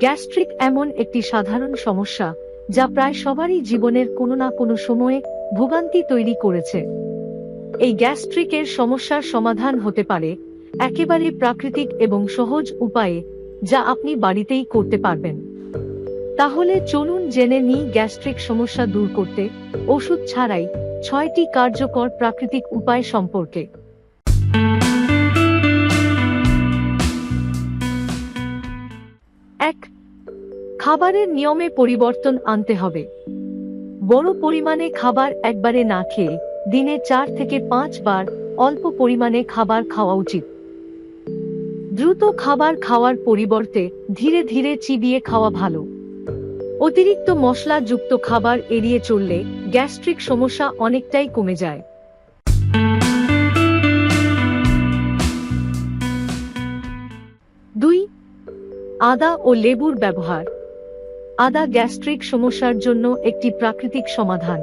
Gastric এমন একটি সাধারণ সমস্যা যা প্রায় সবারই জীবনের কোনো না কোনো সময়ে ভোগান্তি তৈরি করেছে। এই গ্যাস্ট্রিকের সমস্যার সমাধান হতে পারে একেবারে প্রাকৃতিক এবং সহজ উপায়ে যা আপনি বাড়িতেই করতে পারবেন। তাহলে চলুন জেনে নিই গ্যাস্ট্রিক সমস্যা দূর করতে ওষুধ ছাড়াই ছয়টি কার্যকর প্রাকৃতিক উপায় সম্পর্কে। এক, খাবারের নিয়মে পরিবর্তন আনতে হবে। বড় পরিমাণে খাবার একবারে না খেয়ে দিনে চার থেকে পাঁচ বার অল্প পরিমাণে খাবার খাওয়া উচিত। দ্রুত খাবার খাওয়ার পরিবর্তে ধীরে ধীরে চিবিয়ে খাওয়া ভালো। অতিরিক্ত মশলাযুক্ত খাবার এড়িয়ে চললে গ্যাস্ট্রিক সমস্যা অনেকটাই কমে যায়। আদা ও লেবুর ব্যবহার। আদা গ্যাস্ট্রিক সমস্যার জন্য একটি প্রাকৃতিক সমাধান।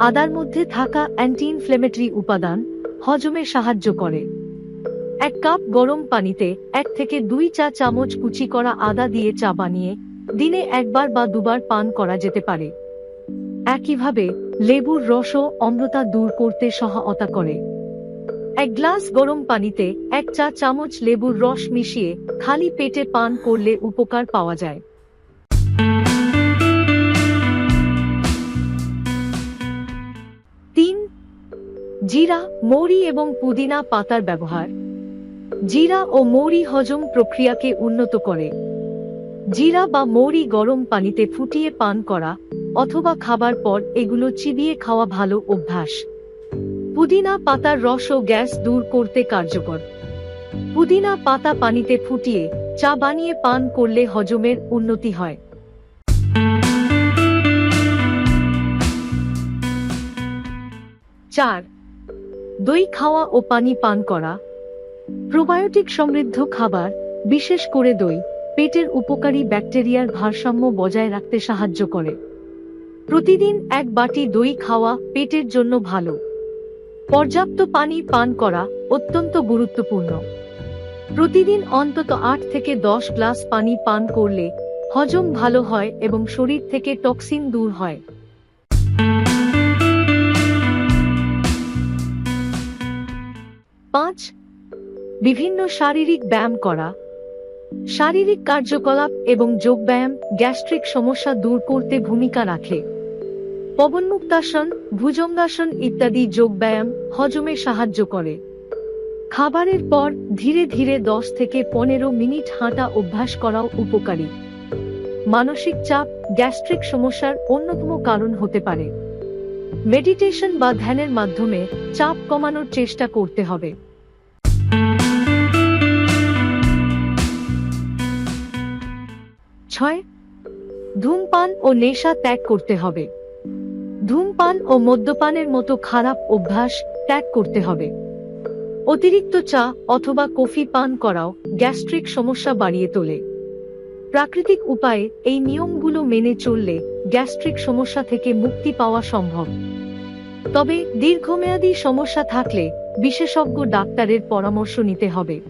আদার মধ্যে থাকা অ্যান্টি ইনফ্লেমেটরি উপাদান হজমে সাহায্য করে। এক কাপ গরম পানিতে এক থেকে দুই চা চামচ কুচি করা আদা দিয়ে চা বানিয়ে দিনে একবার বা দুবার পান করা যেতে পারে। একইভাবে লেবুর রসও অম্লতা দূর করতে সহায়তা করে। এক গ্লাস গরম পানিতে এক চা চামচ লেবুর রস মিশিয়ে খালি পেটে পান করলে উপকার পাওয়া যায়। তিন, জিরা, মৌরি এবং পুদিনা পাতার ব্যবহার। জিরা ও মৌরি হজম প্রক্রিয়াকে উন্নত করে। জিরা বা মৌরি গরম পানিতে ফুটিয়ে পান করা অথবা খাবার পর এগুলো চিবিয়ে খাওয়া ভালো অভ্যাস। পুদিনা পাতার রস ও গ্যাস দূর করতে কার্যকর। পুদিনা পাতা পানিতে ফুটিয়ে চা বানিয়ে পান করলে হজমের উন্নতি হয়। চার, দই খাওয়া ও পানি পান করা। প্রোবায়োটিক সমৃদ্ধ খাবার, বিশেষ করে দই, পেটের উপকারী ব্যাকটেরিয়ার ভারসাম্য বজায় রাখতে সাহায্য করে। প্রতিদিন এক বাটি দই খাওয়া পেটের জন্য ভালো। পর্যাপ্ত পানি পান করা অত্যন্ত গুরুত্বপূর্ণ। প্রতিদিন অন্তত আট থেকে দশ গ্লাস পানি পান করলে হজম ভালো হয় এবং শরীর থেকে টক্সিন দূর হয়। পাঁচ, বিভিন্ন শারীরিক ব্যায়াম করা। শারীরিক কার্যকলাপ এবং যোগব্যায়াম গ্যাস্ট্রিক সমস্যা দূর করতে ভূমিকা রাখে। পবনমুক্তাসন, ভুজঙ্গাসন ইত্যাদি যোগব্যায়াম হজমে সাহায্য করে। খাবারের পর ধীরে ধীরে দশ থেকে পনেরো মিনিট হাঁটা অভ্যাস করাও উপকারী। মানসিক চাপ, গ্যাস্ট্রিক সমস্যার অন্যতম কারণ হতে পারে। মেডিটেশন বা ধ্যানের মাধ্যমে চাপ কমানোর চেষ্টা করতে হবে। ছয়, ধূমপান ও নেশা ত্যাগ করতে হবে। ধূমপান ও মদ্যপানের মতো খারাপ অভ্যাস ত্যাগ করতে হবে। অতিরিক্ত চা অথবা কফি পান করাও গ্যাস্ট্রিক সমস্যা বাড়িয়ে তোলে। প্রাকৃতিক উপায়ে এই নিয়মগুলো মেনে চললে গ্যাস্ট্রিক সমস্যা থেকে মুক্তি পাওয়া সম্ভব। তবে দীর্ঘমেয়াদী সমস্যা থাকলে বিশেষজ্ঞ ডাক্তারের পরামর্শ নিতে হবে।